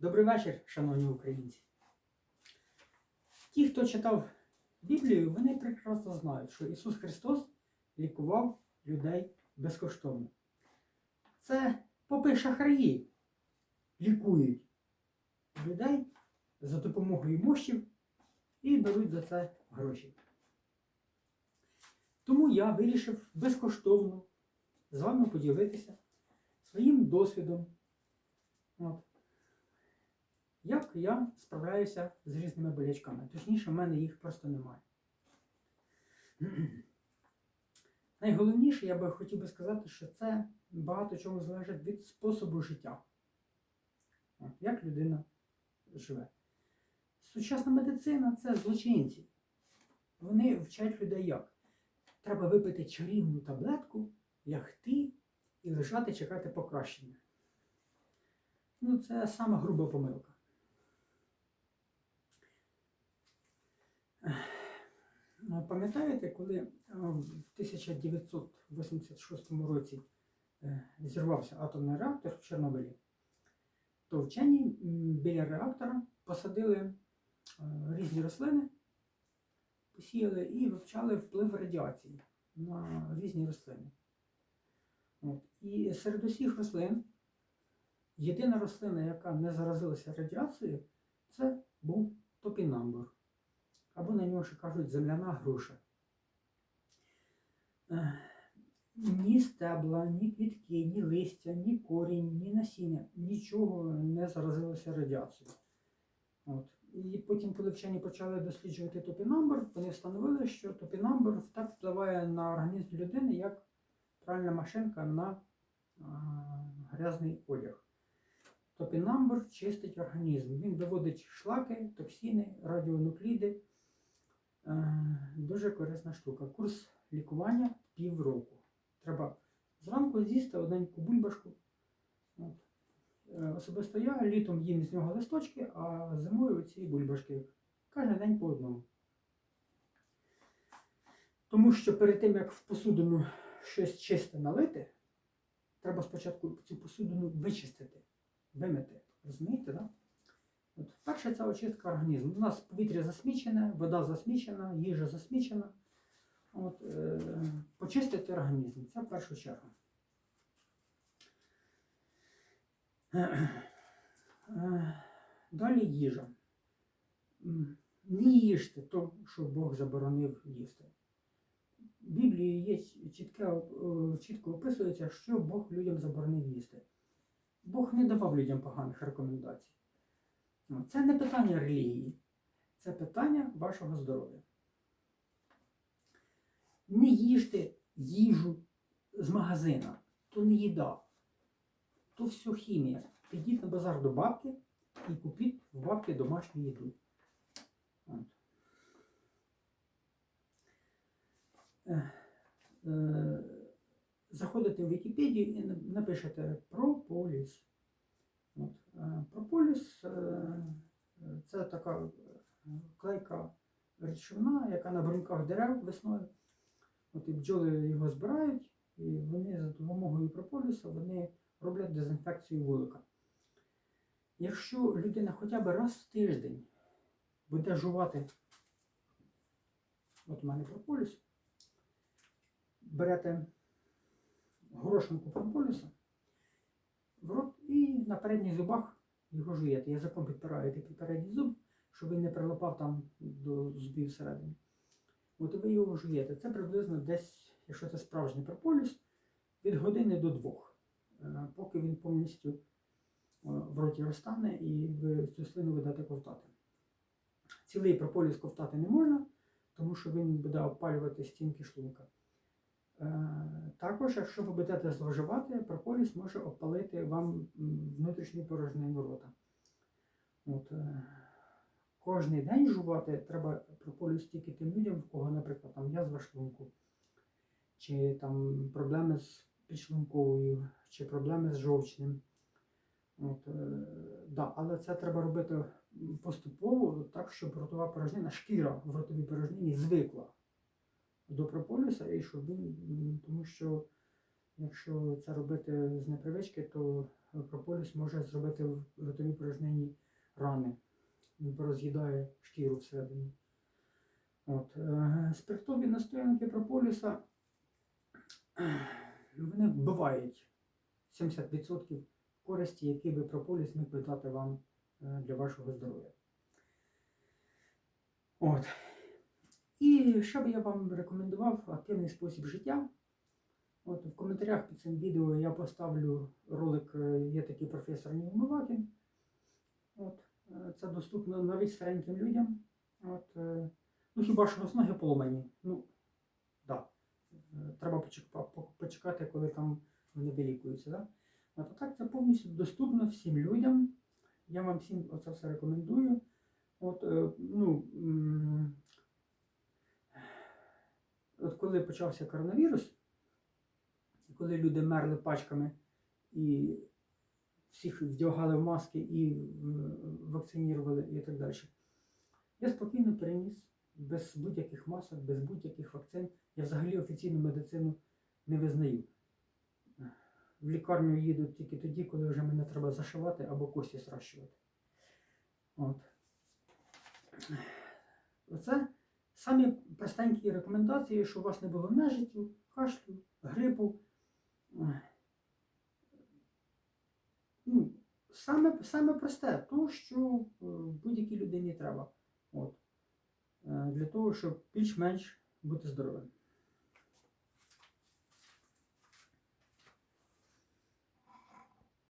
Добрий вечір, шановні українці. Ті, хто читав Біблію, вони прекрасно знають, що Ісус Христос лікував людей безкоштовно. Це попи шахраї лікують людей за допомогою мощів і беруть за це гроші. Тому я вирішив безкоштовно з вами поділитися своїм досвідом. От. Як я справляюся з різними болячками? Точніше, в мене їх просто немає. Найголовніше, я би хотів би сказати, що це багато чого залежить від способу життя. Як людина живе. Сучасна медицина це злочинці. Вони вчать людей як? Треба випити чарівну таблетку, лягти і лежати, чекати покращення. Ну, це сама груба помилка. Пам'ятаєте, коли е, в 1986 році е, зірвався атомний реактор в Чорнобилі, то вчені біля реактора посадили е, різні рослини, посіяли і вивчали вплив радіації на різні рослини. От. І серед усіх рослин єдина рослина, яка не заразилася радіацією, це був топінамбур. Або на нього ще кажуть земляна груша. Ні стебла, ні квітки, ні листя, ні корінь, ні насіння, нічого не заразилося радіацією. От. І потім, коли вчені почали досліджувати топінамбур, вони встановили, що топінамбур так впливає на організм людини, як пральна машинка на а, грязний одяг. Топінамбур чистить організм. Він виводить шлаки, токсини, радіонукліди. Е, Дуже корисна штука. Курс лікування півроку. Треба зранку з'їсти одненьку бульбашку. От. Е, Особисто я літом їм з нього листочки, а зимою ці бульбашки. Кожен день по одному. Тому що перед тим, як в посудину щось чисте налити, треба спочатку цю посудину вичистити, вимити. Розумієте, так? От, перше це очистка організму. У нас повітря засмічене, вода засмічена, їжа засмічена. От, е, почистити організм. Це в першу чергу. Е, Далі їжа. Не їжте то, що Бог заборонив їсти. В Біблії є чітке, е, чітко описується, що Бог людям заборонив їсти. Бог не давав людям поганих рекомендацій. Ну, Це не питання релігії, це питання вашого здоров'я. Не їжте їжу з магазина, то не їда, то все хімія. Підіть на базар до бабки і купіть в бабки домашню їду. От. Е, е, Заходите в Вікіпедію і напишете прополіс. От. Прополіс е, це така е, клейка речовина, яка на бруньках дерев весною. От і бджоли його збирають, і вони за допомогою прополісу вони роблять дезінфекцію вулика. Якщо людина хоча б раз в тиждень буде жувати, от у мене прополіс, берете горошинку прополісу в рот і на передніх зубах його жуєте. Язиком підпираєте під передній зуб, щоб він не прилипав там до зубів всередині. От ви його жуєте. Це приблизно десь, якщо це справжній прополіс, від години до двох, е, поки він повністю е, в роті розтане і ви цю слину будете ковтати. Цілий прополіс ковтати не можна, тому що він буде опалювати стінки шлунка. Е, Також, якщо ви будете зловживати, прополіс може опалити вам м, внутрішню порожнину рота. От, е, кожний день жувати треба прополіс тільки тим людям, в кого, наприклад, там язва шлунку, чи там проблеми з підшлунковою, чи проблеми з жовчним. От, е, да, але це треба робити поступово, так, щоб ротова порожнина, шкіра в ротовій порожнині звикла до прополіса, і щоб він, тому що якщо це робити з непривички, то прополіс може зробити в ротовій порожнині рани. Він пороз'їдає шкіру всередині. От. е, Спиртові настоянки прополіса е, вони вбивають 70% користі, які би прополіс міг би дати вам е, для вашого здоров'я. От. І що би я вам рекомендував активний спосіб життя. От в коментарях під цим відео я поставлю ролик, е, є такий професор Нівмивакін. От, е, це доступно навіть стареньким людям. От, е, ну хіба що вас ноги поломані. Ну, да. Треба почек- по- по- почекати, коли там вони вилікуються. Да? От, так це повністю доступно всім людям. Я вам всім оце все рекомендую. От, ну, от коли почався коронавірус, коли люди мерли пачками і всіх вдягали в маски і е, вакцинували і так далі. Я спокійно переніс без будь-яких масок, без будь-яких вакцин. Я взагалі офіційну медицину не визнаю. В лікарню їду тільки тоді, коли вже мене треба зашивати або кості сращувати. От. Оце самі простенькі рекомендації, щоб у вас не було нежиттю, кашлю, грипу. Ну, саме, саме просте, то, що е, будь-якій людині треба. От. Е, Для того, щоб більш-менш бути здоровим.